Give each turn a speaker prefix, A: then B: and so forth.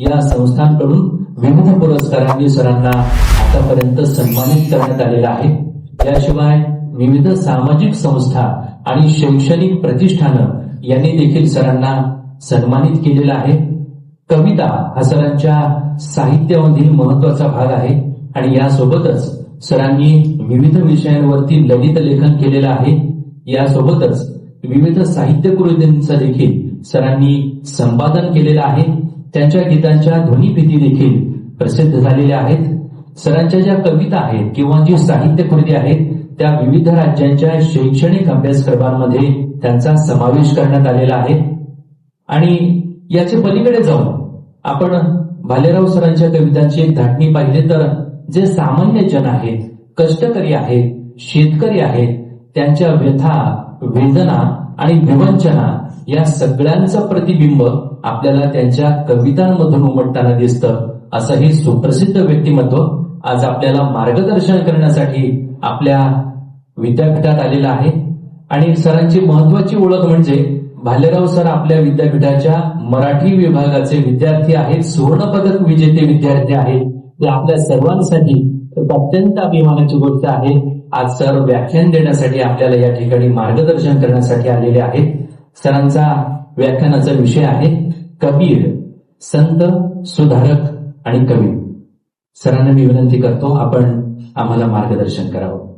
A: या संस्थांकडून विविध पुरस्कारांनी सरांना आतापर्यंत सन्मानित करण्यात आलेलं आहे. याशिवाय विविध सामाजिक संस्था आणि शैक्षणिक प्रतिष्ठानं यांनी देखील सरांना सन्मानित केलेलं आहे. कविता हा सरांच्या साहित्यामधील महत्त्वाचा भाग आहे आणि यासोबतच सरांनी विविध विषयांवरती ललित लेखन केलेलं आहे. यासोबतच विविध साहित्य कृतींचं देखील सरांनी संपादन केलेलं आहे. त्यांच्या गीतांच्या ध्वनिफिती देखील प्रसिद्ध झालेल्या आहेत. सरांच्या ज्या कविता आहेत किंवा जी साहित्य कृती आहेत त्या विविध राज्यांच्या शैक्षणिक अभ्यासक्रमांमध्ये त्यांचा समावेश करण्यात आलेला आहे. आणि याचे पलीकडे जाऊन आपण भालेराव सरांच्या कवितांची एक धाटणी पाहिली तर जे सामान्य जन आहेत कष्टकरी आहेत शेतकरी आहेत त्यांच्या व्यथा वेदना आणि विवंचना या सगळ्यांचं प्रतिबिंब आपल्याला त्यांच्या कवितांमधून उमटताना दिसतं. असं हे सुप्रसिद्ध व्यक्तिमत्व आज आपल्याला मार्गदर्शन करण्यासाठी आपल्या विद्यापीठात आलेलं आहे. आणि सरांची महत्वाची ओळख म्हणजे भालेराव सर आपल्या विद्यापीठाच्या मराठी विभागाचे विद्यार्थी आहेत सुवर्णपदक विजेते विद्यार्थी आहेत. ते आपल्या सर्वांसाठी अत्यंत अभिमानाची गोष्ट आहे. आज सर व्याख्यान देण्यासाठी आपल्याला या ठिकाणी मार्गदर्शन करण्यासाठी आलेले आहेत. सरांचा व्याख्यानाचा विषय आहे कबीर संत सुधारक आणि कवी. सरांना मी विनंती करतो आपण आम्हाला मार्गदर्शन करावं.